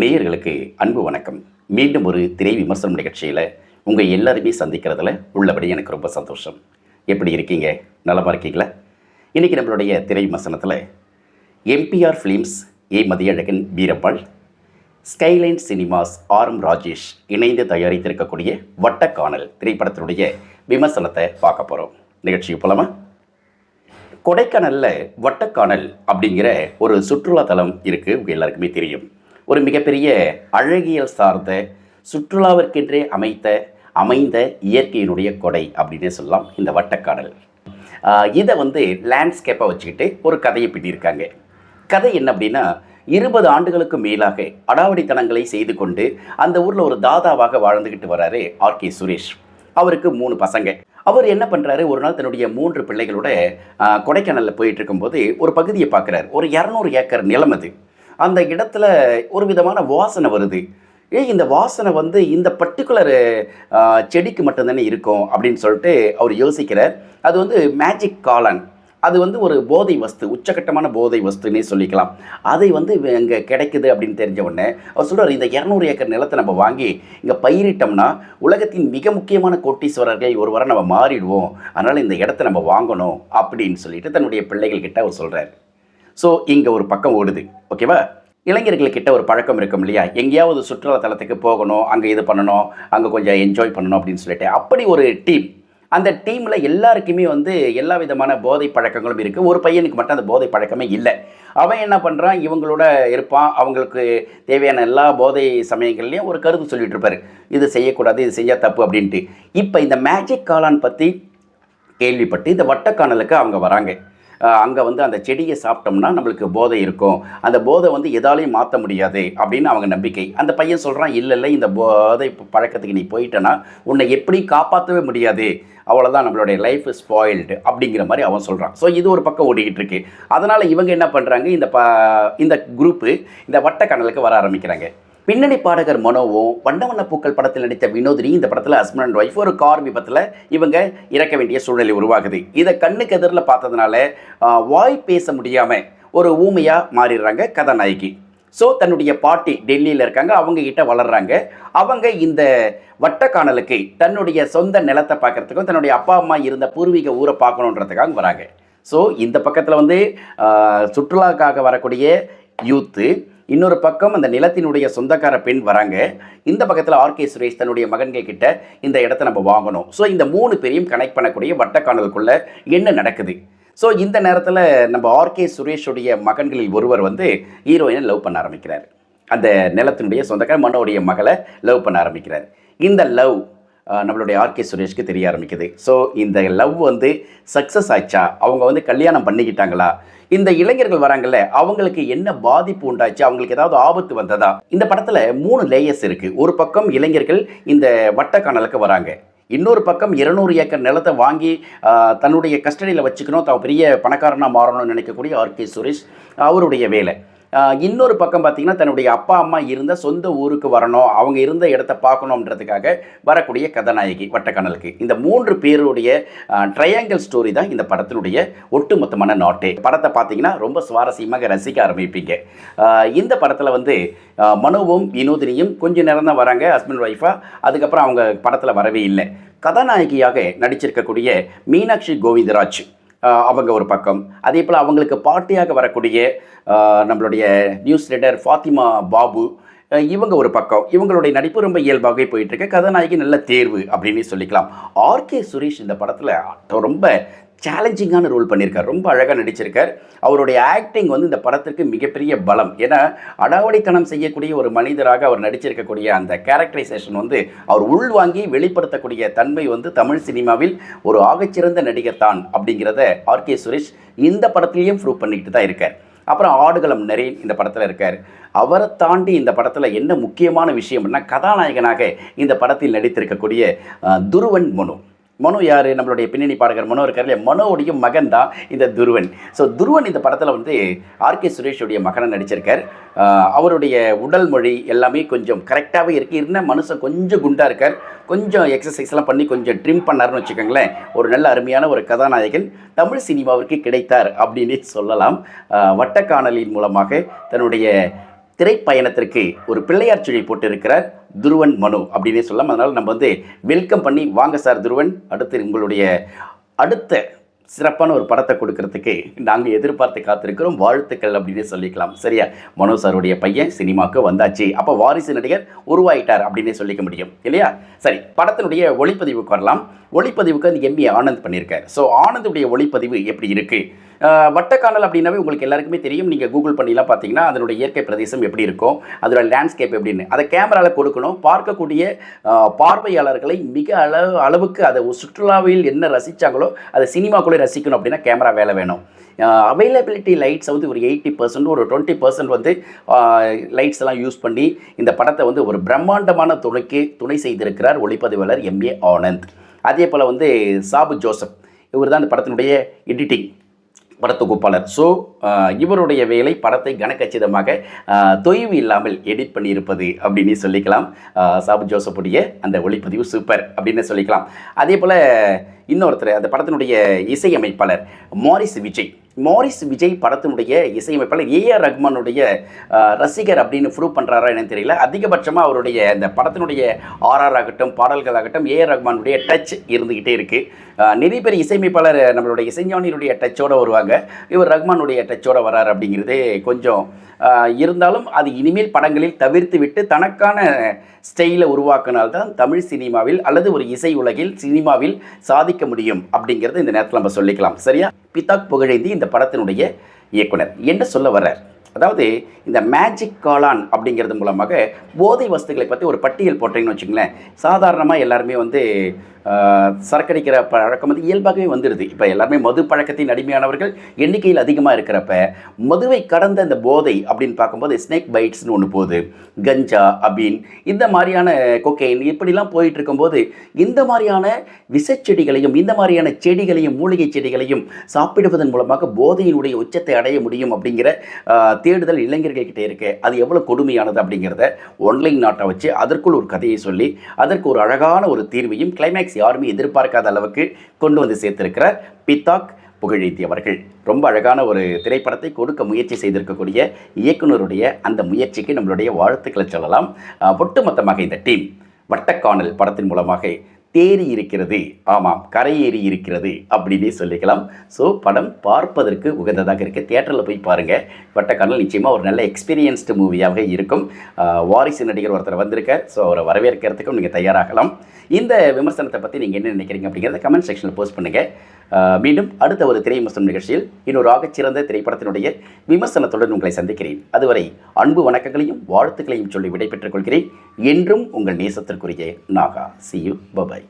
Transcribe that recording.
நேயர்களுக்கு அன்பு வணக்கம். மீண்டும் ஒரு திரை விமர்சனம் நிகழ்ச்சியில் உங்கள் எல்லாருமே சந்திக்கிறதுல உள்ளபடி எனக்கு ரொம்ப சந்தோஷம். எப்படி இருக்கீங்க? நலமாக இருக்கீங்களா? இன்றைக்கி நம்மளுடைய திரை விமர்சனத்தில் MPR films A Mathiyazhagan Veerappal skyline cinemas R M Rajesh இணைந்து தயாரித்திருக்கக்கூடிய வட்டக்கானல் திரைப்படத்தினுடைய விமர்சனத்தை பார்க்க போகிறோம் நிகழ்ச்சிக்கு போலாமா? கொடைக்கானலில் வட்டக்கானல் அப்படிங்கிற ஒரு சுற்றுலா தலம் இருக்குது உங்கள் எல்லாருக்குமே தெரியும். ஒரு மிகப்பெரிய அழகியல் சார்ந்த சுற்றுலாவிற்கென்றே அமைத்த அமைந்த இயற்கையினுடைய கொடை அப்படின்னே சொல்லலாம் இந்த வட்டக்காடல். இதை வந்து லேண்ட்ஸ்கேப்பை வச்சுக்கிட்டு ஒரு கதையை பின்னிருக்காங்க கதை என்ன அப்படின்னா இருபது ஆண்டுகளுக்கு மேலாக அடாவடித்தனங்களை செய்து கொண்டு அந்த ஊரில் ஒரு தாதாவாக வாழ்ந்துக்கிட்டு வராரு ஆர் கே சுரேஷ். அவருக்கு மூணு பசங்க. அவர் என்ன பண்ணுறாரு ஒரு நாள் தன்னுடைய மூன்று பிள்ளைகளோட கொடைக்கானலில் போயிட்டு இருக்கும்போது ஒரு பகுதியை பார்க்குறாரு. ஒரு இரநூறு ஏக்கர் நிலம் அது. அந்த இடத்துல ஒரு விதமான வாசனை வருது. ஏய் இந்த வாசனை வந்து இந்த பர்டிகுலர் செடிக்கு மட்டும்தானே இருக்கும் அப்படின்னு சொல்லிட்டு அவர் யோசிக்கிறார். அது வந்து மேஜிக் காலன் அது வந்து ஒரு போதை வஸ்து உச்சகட்டமான போதை வஸ்துன்னே சொல்லிக்கலாம். அதை வந்து இங்கே கிடைக்குது அப்படின்னு தெரிஞ்ச உடனே அவர் சொல்கிறார் இந்த இரநூறு ஏக்கர் நிலத்தை நம்ம வாங்கி இங்கே பயிரிட்டோம்னா உலகத்தின் மிக முக்கியமான கோட்டீஸ்வரர்கள் ஒருவரை நம்ம மாறிடுவோம். அதனால் இந்த இடத்த நம்ம வாங்கணும் அப்படின்னு சொல்லிட்டு தன்னுடைய பிள்ளைகள்கிட்ட அவர் சொல்கிறார் ஸோ இங்கே ஒரு பக்கம் ஓடுது. ஓகேவா இளைஞர்கள்கிட்ட ஒரு பழக்கம் இருக்கும் இல்லையா? எங்கேயாவது சுற்றுலா தலத்துக்கு போகணும் அங்கே இது பண்ணணும் அங்கே கொஞ்சம் என்ஜாய் பண்ணணும் அப்படின்னு சொல்லிட்டு. அப்படி ஒரு டீம் அந்த டீமில் எல்லாருக்குமே வந்து எல்லா விதமான போதை பழக்கங்களும் இருக்குது ஒரு பையனுக்கு மட்டும் அந்த போதை பழக்கமே இல்லை. அவன் என்ன பண்ணுறான் இவங்களோட இருப்பான். அவங்களுக்கு தேவையான எல்லா போதை சமயங்கள்லேயும் ஒரு கருத்து சொல்லிட்டு இருப்பார். இது செய்யக்கூடாது இது செஞ்சால் தப்பு அப்படின்ட்டு. இப்போ இந்த மேஜிக் காளான் பற்றி கேள்விப்பட்டு இந்த வட்டக்கானலுக்கு அவங்க வராங்க. அங்கே வந்து அந்த செடியை சாப்பிட்டோம்னா நம்மளுக்கு போதை இருக்கும். அந்த போதை வந்து எதாலையும் மாற்ற முடியாது அப்படின்னு அவங்க நம்பிக்கை. அந்த பையன் சொல்கிறான் இல்லை இல்லை இந்த போதை பழக்கத்துக்கு நீ போயிட்டேன்னா உன்னை எப்படி காப்பாற்றவே முடியாது. அவ்வளோதான் நம்மளுடைய லைஃப் ஸ்பாயில்டு அப்படிங்கிற மாதிரி அவன் சொல்கிறான் ஸோ இது ஒரு பக்கம் ஓடிக்கிட்டு இருக்கு. அதனால் இவங்க என்ன பண்ணுறாங்க இந்த ப இந்த குரூப்பு இந்த வட்டக்கணலுக்கு வர ஆரம்பிக்கிறாங்க. பின்னணி பாடகர் மனோவும் வண்ண வண்ண பூக்கள் படத்தில் நடித்த வினோதினி இந்த படத்தில் ஹஸ்பண்ட் அண்ட் ஒய்ஃப் ஒரு கார் விபத்தில் இவங்க இறக்க வேண்டிய சூழ்நிலை உருவாகுது. இதை கண்ணுக்கு எதிரில் பார்த்ததுனால வாய் பேச முடியாமல் ஒரு ஊமையாக மாறிடுறாங்க கதாநாயகி. ஸோ தன்னுடைய பாட்டி டெல்லியில் இருக்காங்க அவங்க கிட்ட வளர்கிறாங்க அவங்க இந்த வட்டக்கானலுக்கு தன்னுடைய சொந்த நிலத்தை பார்க்கறதுக்கும் தன்னுடைய அப்பா அம்மா இருந்த பூர்வீக ஊரை பார்க்கணுன்றதுக்காக வராங்க. ஸோ இந்த பக்கத்தில் வந்து சுற்றுலாவுக்காக சுற்றுலாக்காக வரக்கூடிய யூத்து இன்னொரு பக்கம் அந்த நிலத்தினுடைய சொந்தக்கார பெண் வராங்க. இந்த பக்கத்தில் ஆர்கே சுரேஷ் தன்னுடைய மகன்கள் கிட்ட இந்த இடத்த நம்ம வாங்கணும். ஸோ இந்த மூணு பேரையும் கனெக்ட் பண்ணக்கூடிய வட்டக்கானலுக்குள்ள என்ன நடக்குது? ஸோ இந்த நேரத்தில் நம்ம ஆர்கே சுரேஷுடைய மகன்களில் ஒருவர் வந்து ஹீரோயினை லவ் பண்ண ஆரம்பிக்கிறார். அந்த நிலத்தினுடைய சொந்தக்கார மனோடைய மகளை லவ் பண்ண ஆரம்பிக்கிறார். இந்த லவ் நம்மளுடைய ஆர்கே சுரேஷ்க்கு தெரிய ஆரம்பிக்குது. ஸோ இந்த லவ் வந்து சக்ஸஸ் ஆச்சா? அவங்க வந்து கல்யாணம் பண்ணிக்கிட்டாங்களா? இந்த இளைஞர்கள் வராங்கல்ல அவங்களுக்கு என்ன பாதிப்பு உண்டாச்சு? அவங்களுக்கு ஏதாவது ஆபத்து வந்ததா? இந்த படத்தில் மூணு லேயர்ஸ் இருக்குது ஒரு பக்கம் இளைஞர்கள் இந்த வட்டக்கானலுக்கு வராங்க. இன்னொரு பக்கம் இருநூறு ஏக்கர் நிலத்தை வாங்கி தன்னுடைய கஸ்டடியில் வச்சுக்கணும். தான் பெரிய பணக்காரனாக மாறணும்னு நினைக்கக்கூடிய ஆர் கே சுரேஷ் அவருடைய வேலை. இன்னொரு பக்கம் பார்த்தீங்கன்னா தன்னுடைய அப்பா அம்மா இருந்த சொந்த ஊருக்கு வரணும். அவங்க இருந்த இடத்த பார்க்கணுன்றதுக்காக வரக்கூடிய கதாநாயகி வட்டக்கணலுக்கு இந்த மூன்று பேருடைய ட்ரையாங்கிள் ஸ்டோரி தான் இந்த படத்தினுடைய ஒட்டுமொத்தமான நாட்டே. படத்தை பார்த்தீங்கன்னா ரொம்ப சுவாரஸ்யமாக ரசிக்க ஆரம்பிப்பீங்க. இந்த படத்தில் வந்து மனுவும் வினோதினியும் கொஞ்ச நேரம் தான் வராங்க ஹஸ்பண்ட் ஒய்ஃபாக அதுக்கப்புறம் அவங்க படத்தில் வரவே இல்லை. கதாநாயகியாக நடிச்சிருக்கக்கூடிய மீனாட்சி கோவிந்தராஜ். அவங்க ஒரு பக்கம். அதே போல் அவங்களுக்கு பாட்டியாக வரக்கூடிய நம்மளுடைய நியூஸ் ரீடர் ஃபாத்திமா பாபு இவங்க ஒரு பக்கம். இவங்களுடைய நடிப்பு ரொம்ப இயல்பாகவே போயிட்டுருக்கு கதாநாயகி நல்ல தேர்வு அப்படின்னு சொல்லிக்கலாம். ஆர்கே சுரேஷ் இந்த படத்தில் ரொம்ப சேலஞ்சிங்கான ரோல் பண்ணியிருக்கார். ரொம்ப அழகாக நடிச்சிருக்கார். அவருடைய ஆக்டிங் வந்து இந்த படத்திற்கு மிகப்பெரிய பலம். ஏன்னா அடாவடித்தனம் செய்யக்கூடிய ஒரு மனிதராக அவர் நடிச்சிருக்கக்கூடிய அந்த கேரக்டரைசேஷன் வந்து அவர் உள்வாங்கி வெளிப்படுத்தக்கூடிய தன்மை வந்து தமிழ் சினிமாவில் ஒரு ஆகச்சிறந்த நடிகர் தான் அப்படிங்கிறத ஆர்கே சுரேஷ் இந்த படத்துலேயும் ப்ரூவ் பண்ணிக்கிட்டு தான் இருக்கார். அப்புறம் ஆடுகளம் நரேன் இந்த படத்தில் இருக்கார். அவரை தாண்டி இந்த படத்தில் என்ன முக்கியமான விஷயம்னா கதாநாயகனாக இந்த படத்தில் நடித்திருக்கக்கூடிய துருவன் மனு. மனு யார்? நம்மளுடைய பின்னணி பாடகர் மனோ இருக்கார் இல்லையா? மனோவுடைய மகன் தான் இந்த துருவன். ஸோ துருவன் இந்த படத்தில் வந்து ஆர்கே சுரேஷுடைய மகனை நடிச்சிருக்கார். அவருடைய உடல் மொழி எல்லாமே கொஞ்சம் கரெக்டாகவே இருக்குது இருந்தால் மனுஷன் கொஞ்சம் குண்டாக இருக்கார். கொஞ்சம் எக்ஸசைஸ்லாம் பண்ணி கொஞ்சம் ட்ரிம் பண்ணாருன்னு வச்சுக்கோங்களேன். ஒரு நல்ல அருமையான ஒரு கதாநாயகன் தமிழ் சினிமாவிற்கு கிடைத்தார் அப்படின்னு சொல்லலாம். வட்டக்காணலின் மூலமாக தன்னுடைய திரைப்பயணத்திற்கு ஒரு பிள்ளையார் சுழி போட்டு இருக்கிறார் துருவன் மனு அப்படின்னே சொல்லலாம். அதனால் நம்ம வந்து வெல்கம் பண்ணி வாங்க சார் துருவன். அடுத்து உங்களுடைய அடுத்த சிறப்பான ஒரு படத்தை கொடுக்கறதுக்கு நாங்கள் எதிர்பார்த்து காத்திருக்கிறோம். வாழ்த்துக்கள் அப்படின்னு சொல்லிக்கலாம். சரியா? மனோ சாருடைய பையன் சினிமாவுக்கு வந்தாச்சு. அப்போ வாரிசு நடிகர் உருவாயிட்டார் அப்படின்னே சொல்லிக்க முடியும். இல்லையா? சரி படத்தினுடைய ஒளிப்பதிவுக்கு வரலாம். ஒளிப்பதிவுக்கு அந்த எம்பி ஆனந்த் பண்ணியிருக்கார். ஸோ ஆனந்துடைய ஒளிப்பதிவு எப்படி இருக்குது வட்டக்கானல் அப்படின்னாவே உங்களுக்கு எல்லாருக்குமே தெரியும். நீங்கள் கூகுள் பண்ணிலாம் பார்த்தீங்கன்னா அதனுடைய இயற்கை பிரதேசம் எப்படி இருக்கும் அதோட லேண்ட்ஸ்கேப் எப்படின்னு. அதை கேமராவில் கொடுக்கணும். பார்க்கக்கூடிய பார்வையாளர்களை மிக அளவு அளவுக்கு அதை சுற்றுலாவில் என்ன ரசித்தாங்களோ அதை சினிமாக்குள்ளே ரசிக்கணும் அப்படின்னா கேமரா வேலை வேணும். அவைலபிலிட்டி லைட்ஸ் வந்து ஒரு எயிட்டி பர்சன்ட் ஒரு டுவெண்ட்டி பர்சன்ட் வந்து லைட்ஸ் எல்லாம் யூஸ் பண்ணி இந்த படத்தை வந்து ஒரு பிரம்மாண்டமான துணைக்கு துணை செய்திருக்கிறார் ஒளிப்பதிவாளர் எம்ஏ ஆனந்த். அதே போல் வந்து சாபு ஜோசப். இவர் தான் இந்த படத்தினுடைய எடிட்டிங் படத்தொகுப்பாளர். ஸோ இவருடைய வேலை படத்தை கனக்கச்சிதமாக தொய்வு இல்லாமல் எடிட் பண்ணியிருப்பது அப்படின்னு சொல்லிக்கலாம். சாபு ஜோசப்புடைய அந்த ஒளிப்பதிவு சூப்பர் அப்படின்னு சொல்லிக்கலாம். அதே போல் இன்னொருத்தர் அந்த படத்தினுடைய இசையமைப்பாளர் மாரிஸ் விஜய். மாரிஸ் விஜய் படத்தினுடைய இசையமைப்பாளர் ஏஆர் ரஹ்மானுடைய ரசிகர் அப்படின்னு ப்ரூவ் பண்ணுறாரா என்னன்னு தெரியல. அதிகபட்சமாக அவருடைய அந்த படத்தினுடைய ஆர்ஆர் ஆகட்டும் பாடல்கள் ஆகட்டும் ஏஆர் ரஹ்மானுடைய டச் இருந்துக்கிட்டே இருக்குது நிறைய பேர் இசையமைப்பாளர் நம்மளுடைய இசைஞானியுடைய டச்சோட வருவாங்க. இவர் ரஹ்மானுடைய டச்சோட வராரு அப்படிங்கிறது கொஞ்சம் இருந்தாலும் அது இனிமேல் படங்களில் தவிர்த்து விட்டு தனக்கான ஸ்டைலை உருவாக்கினால்தான் தமிழ் சினிமாவில் அல்லது ஒரு இசை உலகில் சினிமாவில் சாதிக்க முடியும் அப்படிங்கிறது இந்த நேரத்தில் நம்ம சொல்லிக்கலாம். சரியா? பிதாக் புகழேந்தி இந்த படத்தினுடைய இயக்குனர். என்ன சொல்ல வர்றார்? அதாவது இந்த மேஜிக் காளான் அப்படிங்கிறது மூலமாக போதை வஸ்துக்களை பற்றி ஒரு பட்டியல் போட்டீங்கன்னு வச்சுங்களேன் சாதாரணமாக எல்லாருமே வந்து சரக்கடிக்கிற பழக்கம் வந்து இயல்பாகவே வந்துடுது இப்போ எல்லாருமே மது பழக்கத்தின் அடிமையானவர்கள் எண்ணிக்கையில் அதிகமாக இருக்கிறப்ப மதுவை கடந்த இந்த போதை அப்படின்னு பார்க்கும்போது ஸ்னேக் பைட்ஸ்னு ஒன்று போகுது. கஞ்சா அபின் இந்த மாதிரியான கொக்கைன் இப்படிலாம் போயிட்டு இருக்கும்போது இந்த மாதிரியான விசச்செடிகளையும் இந்த மாதிரியான செடிகளையும் மூலிகை செடிகளையும் சாப்பிடுவதன் மூலமாக போதையினுடைய உச்சத்தை அடைய முடியும் அப்படிங்கிற தேடுதல் இளைஞர்கள்கிட்ட இருக்கு. அது எவ்வளோ கொடுமையானது அப்படிங்கிறத ஒன்லைன் நாட்டை வச்சு அதற்குள் ஒரு கதையை சொல்லி அதற்கு ஒரு அழகான ஒரு தீர்வையும் கிளைமேக்ஸ் யாருமே எதிர்பார்க்காத அளவுக்கு கொண்டு வந்து சேர்த்திருக்கிறார் பித்தாக் புகழேத்தி அவர்கள். ரொம்ப அழகான ஒரு திரைப்படத்தை கொடுக்க முயற்சி செய்திருக்கக்கூடிய இயக்குனருடைய அந்த முயற்சிக்கு நம்மளுடைய வாழ்த்துக்களை சொல்லலாம். ஒட்டுமொத்தமாக இந்த டீம் வட்டக்கானல் படத்தின் மூலமாக தேறி இருக்கிறது. ஆமாம் கரையேறி இருக்கிறது அப்படின்னே சொல்லிக்கலாம். ஸோ படம் பார்ப்பதற்கு உகந்ததாக இருக்குது தியேட்டரில் போய் பாருங்கள் வட்டக்கானல் நிச்சயமாக ஒரு நல்ல எக்ஸ்பீரியன்ஸ்டு மூவியாக இருக்கும். வாரிசு நடிகர் ஒருத்தர் வந்திருக்கார். ஸோ அவரை வரவேற்கிறதுக்கும் நீங்கள் தயாராகலாம். இந்த விமர்சனத்தை பற்றி நீங்கள் என்ன நினைக்கிறீங்க அப்படிங்கிறத கமெண்ட் செக்ஷனில் போஸ்ட் பண்ணுங்கள் மீண்டும் அடுத்த ஒரு திரை விமர்சனம் நிகழ்ச்சியில் இன்னொரு ஆகச்சிறந்த திரைப்படத்தினுடைய விமர்சனத்துடன் உங்களை சந்திக்கிறேன். அதுவரை அன்பு வணக்கங்களையும் வாழ்த்துக்களையும் சொல்லி விடைபெற்றுக் கொள்கிறேன். என்றும் உங்கள் நேசத்திற்குரிய Naga. See you bye bye